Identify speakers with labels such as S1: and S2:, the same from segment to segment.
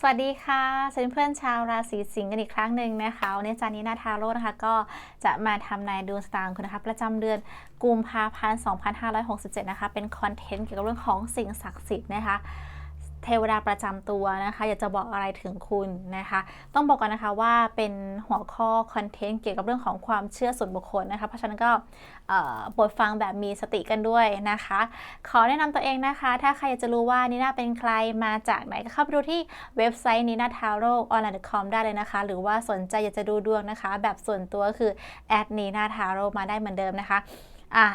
S1: สวัสดีค่ะเพื่อนเพื่อนๆชาวราศีสิงห์กันอีกครั้งหนึ่งนะคะวันนี้จานินาทาโร่นะคะ ก็จะมาทำนายดวงสตาของคุณนะคะประจำเดือนกุมภาพันธ์ 2567 นะคะ เป็นคอนเทนต์เกี่ยวกับเรื่องของสิ่งศักดิ์สิทธิ์นะคะ ทวดาประจำตัวนะคะ อยากจะบอกอะไรถึงคุณนะคะ ต้องบอกก่อนนะคะว่าเป็นหัวข้อคอนเทนต์เกี่ยวกับเรื่องของความเชื่อส่วนบุคคลนะคะ เพราะฉะนั้นก็เอ่อโปรดฟังแบบมีสติกันด้วยนะคะ ขอแนะนำตัวเองนะคะ ถ้าใครอยากจะรู้ว่านีน่าเป็นใครมาจากไหนก็เข้าไปดูที่เว็บไซต์ n i n a t a r o o n l i n e c o m ได้เลยนะคะ หรือว่าสนใจอยากจะดูดวงนะคะ แบบส่วนตัวคือแอด n i n a t a r o มาได้เหมือนเดิมนะคะ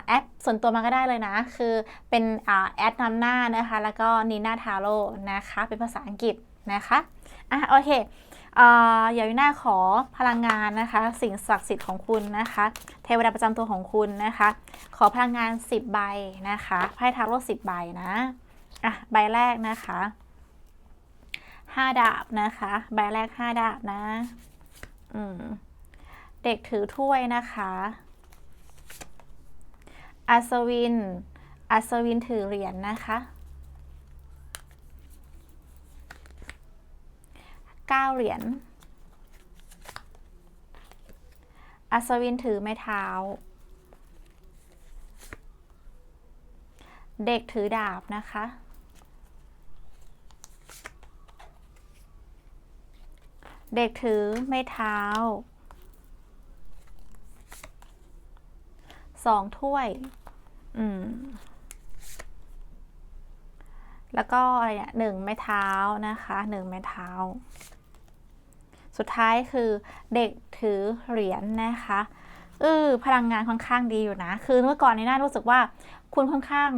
S1: แอดส่วนตัวมาก็ได้เลยนะ คือเป็นอแอดนำหน้านะคะ แล้วก็ n i n a t a r o นะคะ เป็นภาษาอังกฤษนะคะอะโอเคเอ่อเดี๋ยวนีน่าขอพลังงานนะคะ สิ่งศักดิ์สิทธิ์ของคุณนะคะ เทวดาประจำตัวของคุณนะคะ ขอพลังงาน 10 ใบนะคะไพ่ทาโร่10ใบนะอะใบแรกนะคะห้าดาบนะคะ ใบแรกห้าดาบนะ อืม เด็กถือถ้วยนะคะ อัศวิน อัศวินถือเหรียญนะคะเก้าเหรียญ อัศวินถือไม้เท้า เด็กถือดาบนะคะ เด็กถือไม้เท้า สองถ้วย อืม แล้วก็อะไรเนี่ยหนึ่งไม้เท้านะคะหนึ่งไม้เท้า สุดท้ายคือเด็กถือเหรียญนะคะเออพลังงานค่อนข้างดีอยู่นะ คือเมื่อก่อนในี้น่ารู้สึกว่า คุณค่อนข้าง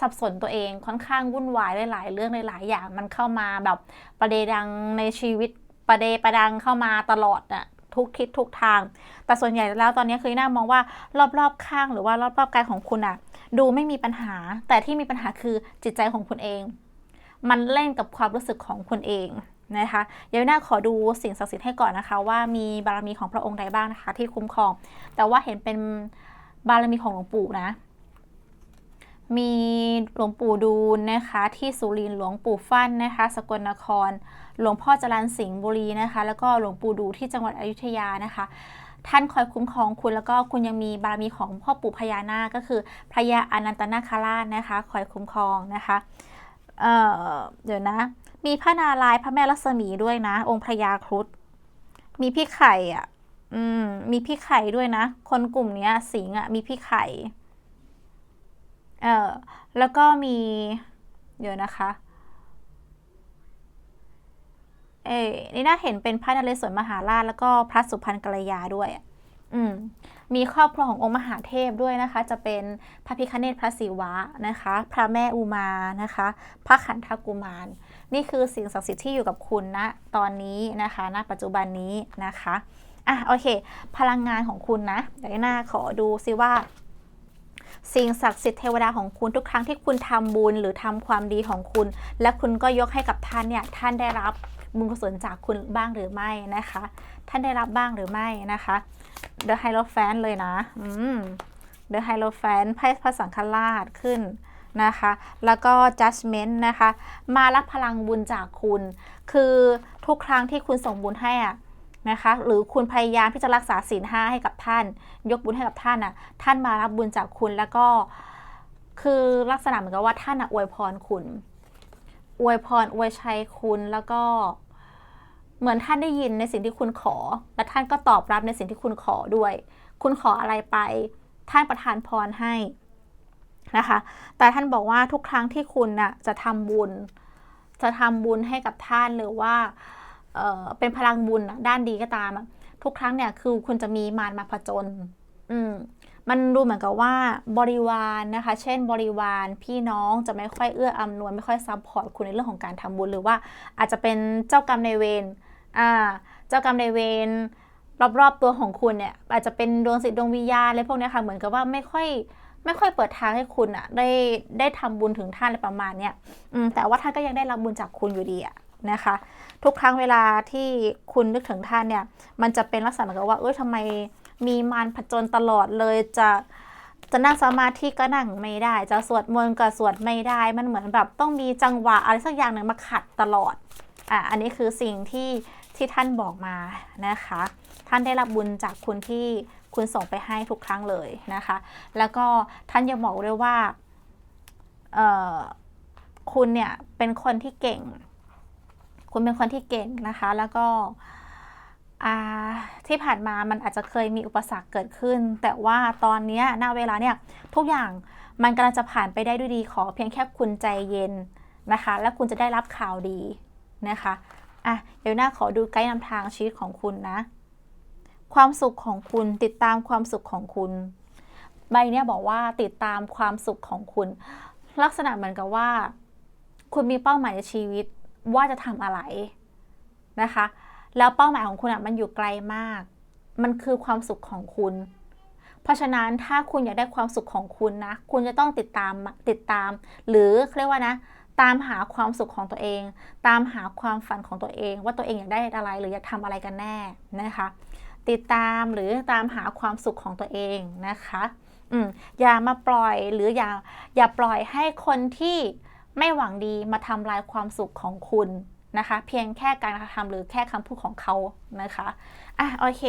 S1: สับสนตัวเองค่อนข้างวุ่นวายหลายๆเรื่องหลายๆอย่างมันเข้ามาแบบประเดดังในชีวิตประเดประดังเข้ามาตลอดอะ ทุกทิศทุกทาง แต่ส่วนใหญ่แล้วตอนนี้คือน่ามองว่ารอบๆข้างหรือว่ารอบๆกายของคุณอะดูไม่มีปัญหา แต่ที่มีปัญหาคือจิตใจของคุณเอง มันเล่นกับความรู้สึกของคุณเองนะคะเดี๋ยน่าขอดูสิ่งศักดิ์สิทธิ์ให้ก่อนนะคะ ว่ามีบารมีของพระองค์ใดบ้างนะคะ ที่คุ้มครอง แต่ว่าเห็นเป็นบารมีของหลวงปู่นะ มีหลวงปู่ดูลนะคะ ที่สุรินทร์หลวงปู่ฟั่นนะคะ สกลนคร หลวงพ่อจรันสิงห์บุรีนะคะ แล้วก็หลวงปู่ดูที่จังหวัดอยุธยานะคะ ท่านคอยคุ้มครองคุณแล้วก็คุณยังมีบารมีของพ่อปู่พญานาคก็คือพระยาอนันตนาคราชนะคะ คอยคุ้มครองนะคะเเดี๋ยวนะ มีพระนารายณ์พระแม่ลักษมีด้วยนะ องค์พระยาครุฑมีพี่ไข่อะอืมมีพี่ไข่ด้วยนะ คนกลุ่มเนี้ยสิงห์อะมีพี่ไข่ เออแล้วก็มี เดี๋ยวนะคะ เอ้นี่น่าเห็นเป็นพระนเรศวรมหาราชแล้วก็พระสุพรรณกัลยาด้วยอืมมีครอบครัวขององค์มหาเทพด้วยนะคะ จะเป็นพระพิคเนตพระศิวะนะคะ พระแม่อุมานะคะ พระขันธกุมาร นี่คือสิ่งศักดิ์สิทธิ์ที่อยู่กับคุณณตอนนี้นะคะณปัจจุบันนี้นะคะอะโอเค พลังงานของคุณนะเดี๋ยวหน้าขอดูซิว่า สิ่งศักดิ์สิทธิ์เทวดาของคุณทุกครั้งที่คุณทำบุญหรือทำความดีของคุณ และคุณก็ยกให้กับท่านเนี่ยท่านได้รับ บุญกุศลจากคุณบ้างหรือไม่นะคะ ท่านได้รับบ้างหรือไม่นะคะ The h i e r o p h a n t เลยนะอืม The h i e r o p h a n t ไพ่พระสังฆราชขึ้นนะคะ แล้วก็ Judgment นะคะ มารับพลังบุญจากคุณ คือทุกครั้งที่คุณส่งบุญให้อะนะคะ หรือคุณพยายามที่จะรักษาศีลห้าให้กับท่าน ยกบุญให้กับท่านอะท่านมารับบุญจากคุณแล้วก็ คือลักษณะเหมือนกับว่าท่านอะอวยพรคุณ อวยพรอวยชัยคุณแล้วก็ เหมือนท่านได้ยินในสิ่งที่คุณขอ และท่านก็ตอบรับในสิ่งที่คุณขอด้วย คุณขออะไรไป ท่านประทานพรให้นะคะ แต่ท่านบอกว่าทุกครั้งที่คุณน่ะจะทำบุญ จะทำบุญให้กับท่านหรือว่าเเป็นพลังบุญด้านดีก็ตาม ทุกครั้งเนี่ยคือคุณจะมีมารมาผจญอืมมันดูเหมือนกับว่าบริวารนะคะ เช่นบริวารพี่น้องจะไม่ค่อยเอื้ออำนวยไม่ค่อยซัพพอร์ตคุณในเรื่องของการทำบุญ หรือว่าอาจจะเป็นเจ้ากรรมในเวร อ่าเจ้ากรรมนายเวรรอบๆตัวของคุณเนี่ย อาจจะเป็นดวงจิตดวงวิญญาณอะไรพวกนี้ค่ะเหมือนกับว่าไม่ค่อยไม่ค่อยเปิดทางให้คุณอะได้ได้ทำบุญถึงท่านอะไรประมาณเนี้ยแต่ว่าท่านก็ยังได้รับบุญจากคุณอยู่ดีอะนะคะ ทุกครั้งเวลาที่คุณนึกถึงท่านเนี่ย มันจะเป็นลักษณะเหมือนกับว่าเอ้ยทำไมมีมารผจญตลอดเลยจะจะนั่งสมาธิก็นั่งไม่ได้ จะสวดมนต์ก็สวดไม่ได้ มันเหมือนแบบต้องมีจังหวะอะไรสักอย่างหนึ่งมาขัดตลอดอะอันนี้คือสิ่งที่ ที่ท่านบอกมานะคะ ท่านได้รับบุญจากคุณที่คุณส่งไปให้ทุกครั้งเลยนะคะ แล้วก็ท่านยังบอกด้วยว่าคุณเนี่ยเป็นคนที่เก่ง คุณเป็นคนที่เก่งนะคะ แล้วก็ที่ผ่านมามันอาจจะเคยมีอุปสรรคเกิดขึ้น แต่ว่าตอนนี้ยณเวลาเนี่ยทุกอย่างมันกำลังจะผ่านไปได้ด้วยดีขอเพียงแค่คุณใจเย็นนะคะ และคุณจะได้รับข่าวดีนะคะ อะเดี๋ยวหน้าขอดูไกด์นำทางชีวิตของคุณนะ ความสุขของคุณติดตามความสุขของคุณ ใบเนี้ยบอกว่าติดตามความสุขของคุณ ลักษณะเหมือนกับว่า คุณมีเป้าหมายในชีวิตว่าจะทำอะไรนะคะ แล้วเป้าหมายของคุณอะมันอยู่ไกลมาก มันคือความสุขของคุณเพราะฉะนั้นถ้าคุณอยากได้ความสุขของคุณนะ คุณจะต้องติดตามติดตาม หรือเรียกว่านะ ตามหาความสุขของตัวเอง ตามหาความฝันของตัวเอง ว่าตัวเองอยากได้อะไรหรืออยากทำอะไรกันแน่นะคะ ติดตามหรือตามหาความสุขของตัวเองนะคะอืมอย่ามาปล่อยหรืออย่าอย่าปล่อยให้คนที่ไม่หวังดีมาทำลายความสุขของคุณนะคะ เพียงแค่การกระทำหรือแค่คำพูดของเขานะคะอะโอเค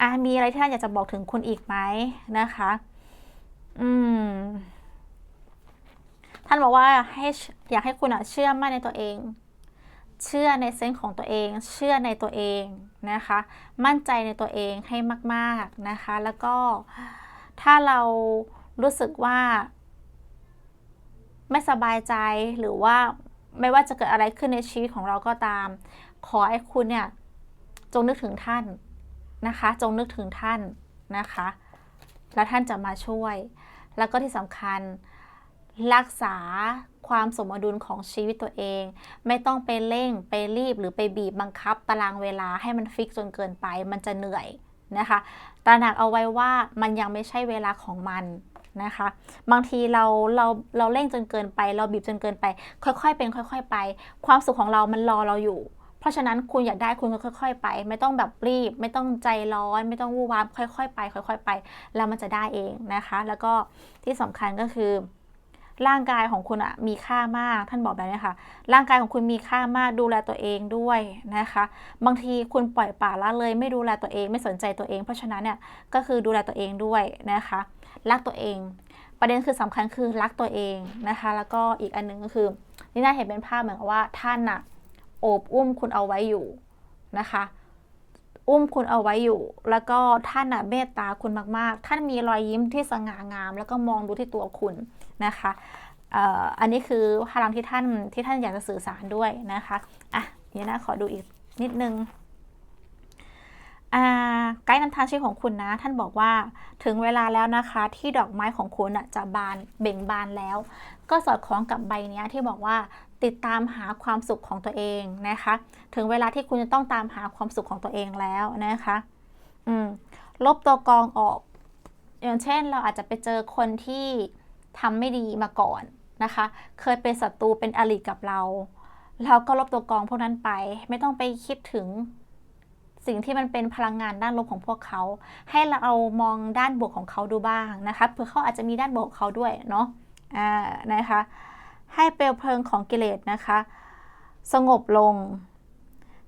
S1: อะมีอะไรที่ท่านอยากจะบอกถึงคุณอีกไหมนะคะ อืม ท่านบอกว่าให้อยากให้คุณอะเชื่อมั่นในตัวเอง เชื่อในเซนส์ของตัวเอง เชื่อในตัวเองนะคะ มั่นใจในตัวเองให้มาก ๆนะคะ แล้วก็ถ้าเรารู้สึกว่า ไม่สบายใจหรือว่าไม่ว่าจะเกิดอะไรขึ้นในชีวิตของเราก็ตาม ขอให้คุณเนี่ยจงนึกถึงท่านนะคะ จงนึกถึงท่านนะคะ แล้วท่านจะมาช่วย แล้วก็ที่สำคัญ รักษาความสมดุลของชีวิตตัวเอง ไม่ต้องไปเร่งไปรีบหรือไปบีบบังคับ ตารางเวลาให้มันฟิกจนเกินไป มันจะเหนื่อยนะคะตระหนักเอาไว้ว่ามันยังไม่ใช่เวลาของมันนะคะ บางทีเราเราเราเร่งจนเกินไป เราบีบจนเกินไป ค่อยๆเป็น ค่อย ๆ ไป ความสุขของเรามันรอเราอยู่ เพราะฉะนั้นคุณอยากได้คุณก็ค่อย ๆ ไป ไม่ต้องแบบรีบ ไม่ต้องใจร้อน ไม่ต้องวู่วามค่อย ๆ ไป ค่อย ๆ ไป แล้วมันจะได้เองนะคะ แล้วก็ที่สำคัญก็คือ ร่างกายของคุณอะมีค่ามาก ท่านบอกแบบนี้ค่ะ ร่างกายของคุณมีค่ามากดูแลตัวเองด้วยนะคะ บางทีคุณปล่อยป่าละเลย ไม่ดูแลตัวเองไม่สนใจตัวเอง เพราะฉะนั้นเนี่ยก็คือดูแลตัวเองด้วยนะคะ รักตัวเอง ประเด็นคือสำคัญคือรักตัวเองนะคะ แล้วก็อีกอันหนึงก็คือนี่น่าเห็นเป็นภาพเหมือนกับว่าท่านอะโอบอุ้มคุณเอาไว้อยู่นะคะ อุ้มคุณเอาไว้อยู่ แล้วก็ท่านอะเมตตาคุณมากๆ ท่านมีรอยยิ้มที่สง่างาม แล้วก็มองดูที่ตัวคุณนะคะอันนี้คือพลังที่ท่านที่ท่านอยากจะสื่อสารด้วยนะคะ อะเนี่ยนะขอดูอีกนิดนึง ไกด์นำทางชีวิตของคุณนะ ท่านบอกว่าถึงเวลาแล้วนะคะ ที่ดอกไม้ของคุณจะบานเบ่งบานแล้ว ก็สอดคล้องกับใบเนี้ยที่บอกว่าติดตามหาความสุขของตัวเองนะคะ ถึงเวลาที่คุณจะต้องตามหาความสุขของตัวเองแล้วนะคะอืมลบตัวกองออก อย่างเช่นเราอาจจะไปเจอคนที่ทำไม่ดีมาก่อนนะคะ เคยเป็นศัตรูเป็นอริกับเรา เราก็ลบตัวกองพวกนั้นไป ไม่ต้องไปคิดถึง สิ่งที่มันเป็นพลังงานด้านลบของพวกเขา ให้เราเอามองด้านบวกของเขาดูบ้างนะคะเผื่อเขาอาจจะมีด้านบวกของเขาด้วยเนาะอ่านะคะให้เปลวเพลิงของกิเลสนะคะ สงบลง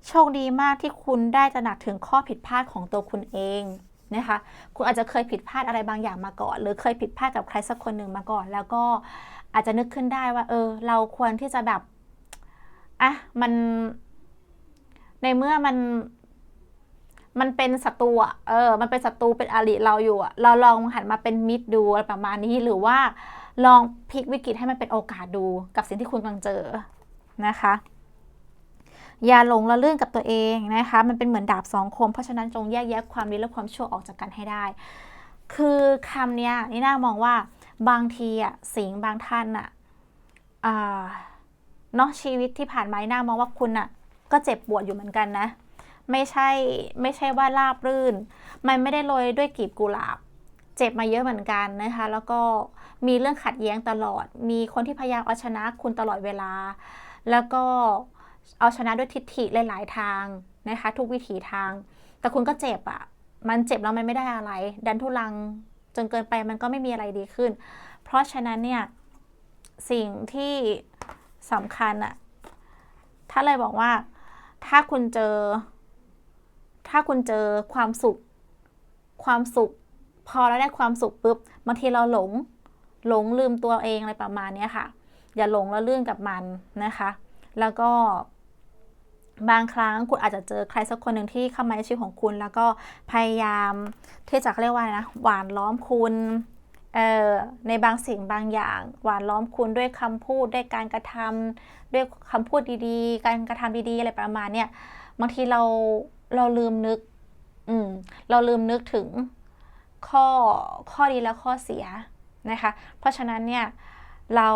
S1: โชคดีมากที่คุณได้ตระหนักถึงข้อผิดพลาดของตัวคุณเองนะคะ คุณอาจจะเคยผิดพลาดอะไรบางอย่างมาก่อน หรือเคยผิดพลาดกับใครสักคนหนึ่งมาก่อน แล้วก็อาจจะนึกขึ้นได้ว่า เออ เราควรที่จะแบบ อะ มัน ในเมื่อมัน มันเป็นศัตรูอะเออ มันเป็นศัตรูเป็นอริเราอยู่อะเราลองหันมาเป็นมิตรดูประมาณนี้หรือว่าลองพลิกวิกฤตให้มันเป็นโอกาสดูกับสิ่งที่คุณกำลังเจอนะคะ อย่าหลงละเรื่องกับตัวเองนะคะ มันเป็นเหมือนดาบสองคม เพราะฉะนั้นจงแยกแยะความดีและความชั่วออกจากกันให้ได้ คือคำเนี้ยนี่น่ามองว่าบางทีอะสิงบางท่านอะอ่าเนาะชีวิตที่ผ่านมานี่น่ามองว่าคุณอะก็เจ็บปวดอยู่เหมือนกันนะ ไม่ใช่ไม่ใช่ว่าราบรื่น มันไม่ได้โรยด้วยกลีบกุหลาบ เจ็บมาเยอะเหมือนกันนะคะ แล้วก็มีเรื่องขัดแย้งตลอด มีคนที่พยายามเอาชนะคุณตลอดเวลา แล้วก็เอาชนะด้วยทิฏฐิหลาย ๆ ทางนะคะ ทุกวิถีทาง แต่คุณก็เจ็บอะ่ะ มันเจ็บแล้วมันไม่ได้อะไร ดันทุลังจนเกินไปมันก็ไม่มีอะไรดีขึ้น เพราะฉะนั้นเนี่ยสิ่งที่สำคัญอะ่ะถ้าเลยบอกว่าถ้าคุณเจอ ถ้าคุณเจอความสุข ความสุข พอเราได้ความสุขปุ๊บบางทีเราหลง หลงลืมตัวเองอะไรประมาณนี้ค่ะ อย่าหลงแล้วลื่นกับมันนะคะ แล้วก็บางครั้งคุณอาจจะเจอใครสักคนหนึ่งที่เข้ามาในชีวิตของคุณ แล้วก็พยายามที่จะเรียกว่านะหวานล้อมคุณเอ่อในบางสิ่งบางอย่าง หวานล้อมคุณด้วยคำพูดด้วยการกระทำด้วยคำพูดดีๆ การกระทำดีๆอะไรประมาณเนี้ยบางทีเรา เราลืมนึก อืม เราลืมนึกถึงข้อข้อดีและข้อเสียนะคะ เพราะฉะนั้นเนี่ยเรา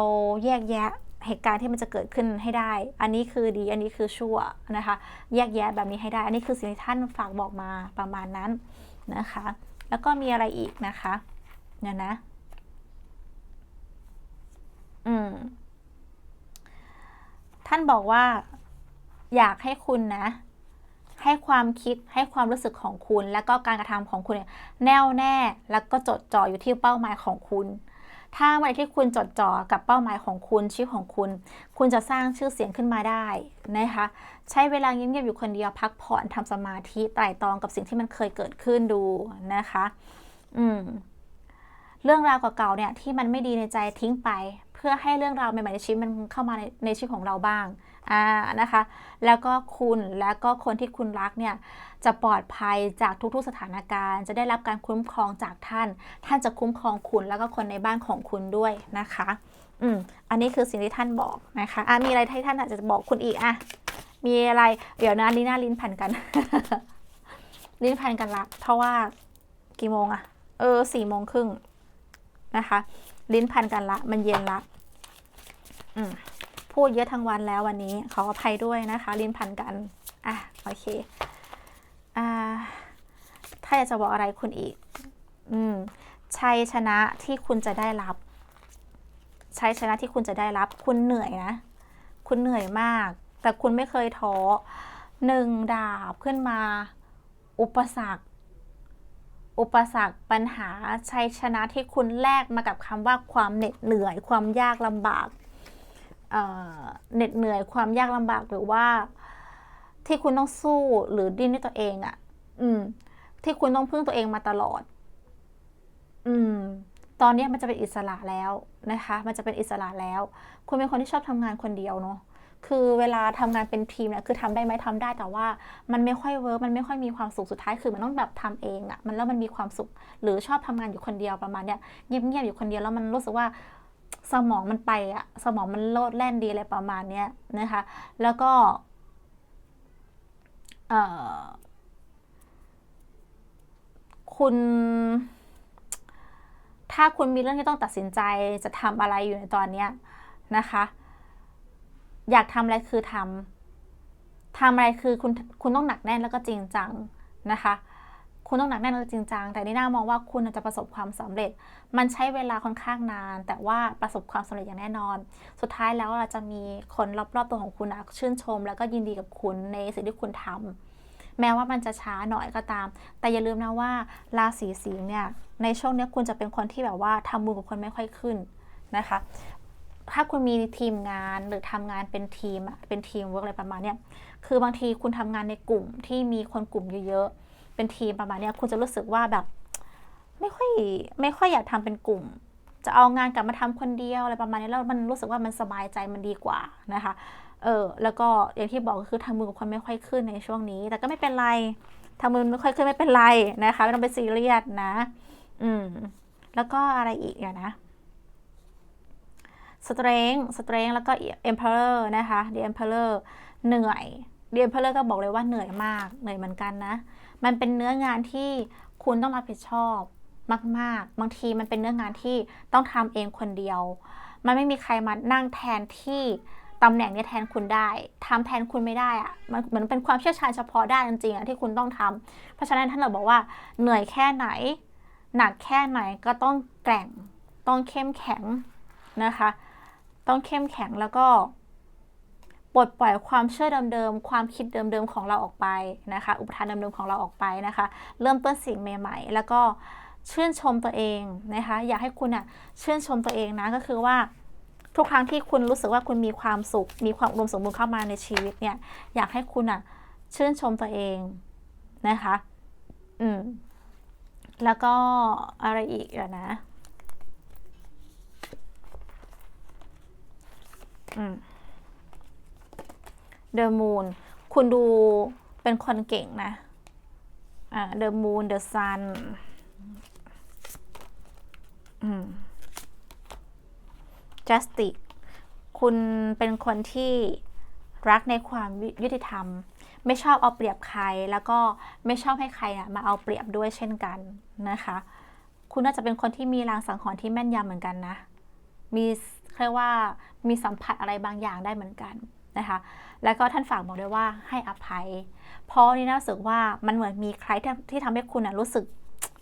S1: แยกแยะเหตุการณ์ที่มันจะเกิดขึ้นให้ได้ อันนี้คือดี อันนี้คือชั่วนะคะ แยกแยะแบบนี้ให้ได้ อันนี้คือสิ่งที่ท่านฝากบอกมาประมาณนั้นนะคะ แล้วก็มีอะไรอีกนะคะเนี่ยนะ อืม ท่านบอกว่า อยากให้คุณนะ ให้ความคิดให้ความรู้สึกของคุณ และก็การกระทำของคุณเนี่ยแน่วแน่แล้วก็จดจ่ออยู่ที่เป้าหมายของคุณ ถ้าเมื่อไหร่ที่คุณจดจ่อกับเป้าหมายของคุณชีวิตของคุณ คุณจะสร้างชื่อเสียงขึ้นมาได้นะคะใช้เวลาเงียบๆอยู่คนเดียวพักผ่อนทำสมาธิไตร่ตรองกับสิ่งที่มันเคยเกิดขึ้นดูนะคะ อืมเรื่องราวเก่าๆเนี่ยที่มันไม่ดีในใจทิ้งไป พื่อให้เรื่องราวใหม่ๆในชีวิตมันเข้ามาในในชีวิตของเราบ้างอ่านะคะ แล้วก็คุณแล้วก็คนที่คุณรักเนี่ยจะปลอดภัยจากทุกๆสถานการณ์ จะได้รับการคุ้มครองจากท่าน ท่านจะคุ้มครองคุณแล้วก็คนในบ้านของคุณด้วยนะคะ อืมอันนี้คือสิ่งที่ท่านบอกนะคะอะมีอะไรที่ท่านอาจจะบอกคุณอีกอะมีอะไรเดี๋ยวนะลิ้นหน้าลิ้นพันกัน ลิ้นพันกันละเพราะว่ากี่โมงอะเออสี่โมงครึ่งนะคะ ลิ้นพันกันละ มันเย็นละพูดเยอะทั้งวันแล้ววันนี้ ขออภัยด้วยนะคะ ลิ้นพันกันอะโอเคอ่าถ้าอยากจะบอกอะไรคุณอีก อืมชัยชนะที่คุณจะได้รับชัยชนะที่คุณจะได้รับ คุณเหนื่อยนะ คุณเหนื่อยมาก แต่คุณไม่เคยท้อหนึ่งดาบขึ้นมา อุปสรรค อุปสรรคปัญหาชัยชนะที่คุณแลกมากับคำว่าความเหน็ดเหนื่อย ความยากลำบากเหน็ดเหนื่อยความยากลำบากหรือว่าที่คุณต้องสู้หรือดิ้นด้วยตัวเองอะ่ะ อืม ที่คุณต้องพึ่งตัวเองมาตลอด อืม ตอนนี้มันจะเป็นอิสระแล้วนะคะ มันจะเป็นอิสระแล้ว คุณเป็นคนที่ชอบทำงานคนเดียวเนาะ คือเวลาทำงานเป็นทีมเนี่ยคือทำได้ไหมทำได้แต่ว่ามันไม่ค่อยเวิร์กมันไม่ค่อยมีความสุขสุดท้ายคือมันต้องแบบทำเองอะมันแล้วมันมีความสุข หรือชอบทำงานอยู่คนเดียวประมาณเนี้ยเงียบๆอยู่คนเดียวแล้วมันรู้สึกว่าสมองมันไปอะสมองมันโลดแล่นดีอะไรประมาณเนี้ยนะคะ แล้วก็เออคุณ ถ้าคุณมีเรื่องที่ต้องตัดสินใจจะทำอะไรอยู่ในตอนเนี้ยนะคะ อยากทำอะไรคือทำทำอะไรคือคุณคุณต้องหนักแน่นแล้วก็จริงจังนะคะ คุณต้องหนักแน่นแล้วจริงจังแต่นี่น่ามองว่าคุณจะประสบความสำเร็จ มันใช้เวลาค่อนข้างนาน แต่ว่าประสบความสำเร็จอย่างแน่นอน สุดท้ายแล้วเราจะมีคนรอบๆตัวของคุณชื่นชม แล้วก็ยินดีกับคุณในสิ่งที่คุณทำแม้ว่ามันจะช้าหน่อยก็ตาม แต่อย่าลืมนะว่าราศีสิงห์เนี่ย ในช่วงนี้คุณจะเป็นคนที่แบบว่าทำมือกับคนไม่ค่อยขึ้นนะคะ ถ้าคุณมีทีมงานหรือทำงานเป็นทีมอะเป็นทีมเวิร์กอะไรประมาณเนี้ยคือบางทีคุณทำงานในกลุ่มที่มีคนกลุ่มเยอะๆเป็นทีมประมาณเนี้ยคุณจะรู้สึกว่าแบบไม่ค่อยไม่ค่อยอยากทำเป็นกลุ่ม จะเอางานกลับมาทำคนเดียวอะไรประมาณนี้แล้วมันรู้สึกว่ามันสบายใจมันดีกว่านะคะเออแล้วก็อย่างที่บอกก็คือทำมือกับคนไม่ค่อยขึ้นในช่วงนี้ แต่ก็ไม่เป็นไรทำมือไม่ค่อยขึ้นไม่เป็นไรนะคะไม่ต้องไปซีเรียสนะ อืมแล้วก็อะไรอีกอะนะ สเตรงสเตรงแล้วก็ emperor นะคะ the emperor เหนื่อย the emperor ก็บอกเลยว่าเหนื่อยมาก เหนื่อยเหมือนกันนะ มันเป็นเนื้องานที่คุณต้องรับผิดชอบมาก ๆ บางทีมันเป็นเนื้องานที่ต้องทำเองคนเดียว มันไม่มีใครมานั่งแทนที่ตำแหน่งนี้แทนคุณได้ทำแทนคุณไม่ได้อะมันเหมือนเป็นความเชี่ยวชาญเฉพาะด้านจริงๆอะที่คุณต้องทำเพราะฉะนั้นท่านเราบอกว่าเหนื่อยแค่ไหน หนักแค่ไหนก็ต้องแกร่ง ต้องเข้มแข็งนะคะ ต้องเข้มแข็งแล้วก็ปลดปล่อยความเชื่อเดิมๆ ความคิดเดิมๆ ของเราออกไปนะคะ อุปทานเดิมๆ ของเราออกไปนะคะ เริ่มต้นสิ่งใหม่ ๆ แล้วก็ชื่นชมตัวเองนะคะ อยากให้คุณอะชื่นชมตัวเองนะ ก็คือว่าทุกครั้งที่คุณรู้สึกว่าคุณมีความสุข มีความอุดมสมบูรณ์เข้ามาในชีวิตเนี่ย อยากให้คุณอะชื่นชมตัวเองนะคะ อืม แล้วก็อะไรอีกอะนะ อืม เดอะมูนคุณดูเป็นคนเก่งนะอ่าเดอะมูนเดอะซันอืม justice คุณเป็นคนที่รักในความยุติธรรม ไม่ชอบเอาเปรียบใครแล้วก็ไม่ชอบให้ใครอะมาเอาเปรียบด้วยเช่นกันนะคะ คุณน่าจะเป็นคนที่มีรางสังหรณ์ที่แม่นยำเหมือนกันนะ มี เรียกว่ามีสัมผัสอะไรบางอย่างได้เหมือนกันนะคะ แล้วก็ท่านฝากบอกด้วยว่าให้อภัย เพราะนี่น่ารู้สึกว่ามันเหมือนมีใครที่ที่ทำให้คุณอะรู้สึก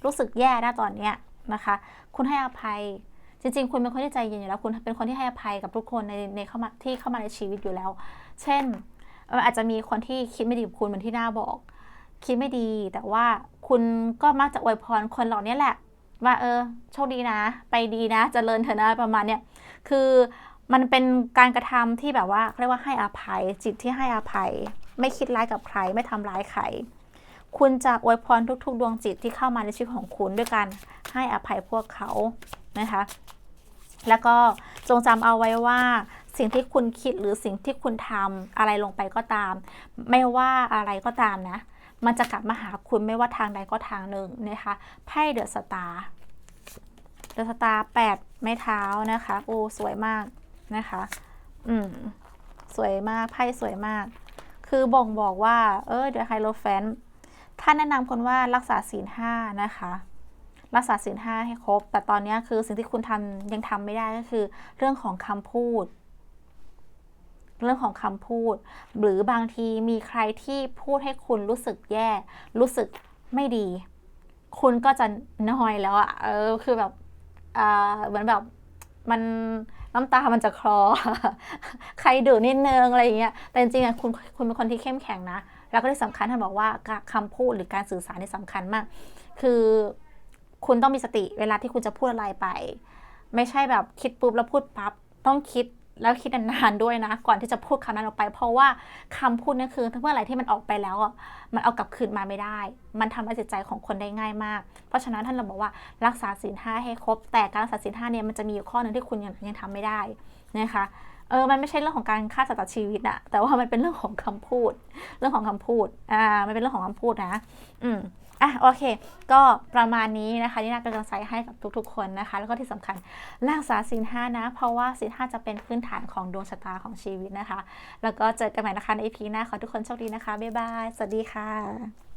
S1: รู้สึกแย่นะตอนเนี้ยนะคะ คุณให้อภัย จริง ๆ คุณเป็นคนที่ใจเย็นอยู่แล้ว คุณเป็นคนที่ให้อภัยกับทุกคนในในเข้ามาที่เข้ามาในชีวิตอยู่แล้ว เช่น อาจจะมีคนที่คิดไม่ดีกับคุณเหมือนที่หน้าบอก คิดไม่ดี แต่ว่าคุณก็มักจะอวยพรคนเหล่านี้แหละ ว่าเออโชคดีนะ ไปดีนะเจริญเถอะนะประมาณเนี้ย คือมันเป็นการกระทำที่แบบว่าเรียกว่าให้อภัยจิตที่ให้อภัย ไม่คิดร้ายกับใคร ไม่ทำร้ายใครคุณจะอวยพรทุก ๆ ดวงจิตที่เข้ามาในชีวิตของคุณด้วยการให้อภัยพวกเขานะคะ แล้วก็จงจำเอาไว้ว่าสิ่งที่คุณคิดหรือสิ่งที่คุณทำอะไรลงไปก็ตาม ไม่ว่าอะไรก็ตามนะ มันจะกลับมาหาคุณไม่ว่าทางใดก็ทางหนึ่งนะคะไพ่เดอะสตาร์เดอะสตาร์แปด ไม้เท้านะคะโอ้สวยมากนะคะ อืม สวยมากไพ่สวยมาก คือบ่งบอกว่า เออเดอะไฮโลแฟนท่านแนะนำคนว่ารักษาศีลห้านะคะ รักษาศีลห้าให้ครบ แต่ตอนนี้คือสิ่งที่คุณทำยังทำไม่ได้ก็คือ เรื่องของคำพูด เรื่องของคำพูด หรือบางทีมีใครที่พูดให้คุณรู้สึกแย่ รู้สึกไม่ดี คุณก็จะน้อยแล้วอะเออ คือแบบ เหมือนแบบมันน้ำตามันจะคลอ ใครดื้อนิดนึงอะไรอย่างเงี้ย แต่จริงๆอะคุณคุณเป็นคนที่เข้มแข็งนะ แล้วก็ที่สำคัญท่านบอกว่าคำพูดหรือการสื่อสารนี่สำคัญมาก คือคุณต้องมีสติเวลาที่คุณจะพูดอะไรไป ไม่ใช่แบบคิดปุ๊บแล้วพูดปั๊บ ต้องคิด แล้วคิดนานๆด้วยนะ ก่อนที่จะพูดคำนั้นออกไป เพราะว่าคำพูดนั่นคือเมื่อไหร่ที่มันออกไปแล้วมันเอากลับคืนมาไม่ได้ มันทำให้จิตใจของคนได้ง่ายมาก เพราะฉะนั้นท่านเราบอกว่ารักษาศีลห้าให้ครบ แต่การรักษาศีลห้าเนี่ยมันจะมีอยู่ข้อหนึ่งที่คุณยังยังทำไม่ได้นะคะเออ มันไม่ใช่เรื่องของการฆ่าสัตว์ชีวิตอะแต่ว่ามันเป็นเรื่องของคำพูด เรื่องของคำพูด อ่า มันเป็นเรื่องของคำพูดนะ อืม อะโอเค ก็ประมาณนี้นะคะที่น่ากำลังใจให้กับทุกๆ คนนะคะ แล้วก็ที่สำคัญรักษาศีลห้านะ เพราะว่าศีลห้าจะเป็นพื้นฐานของดวงชะตาของชีวิตนะคะ แล้วก็เจอกันใหม่นะคะใน EP หน้าขอทุกคนโชคดีนะคะบ๊ายบายสวัสดีค่ะ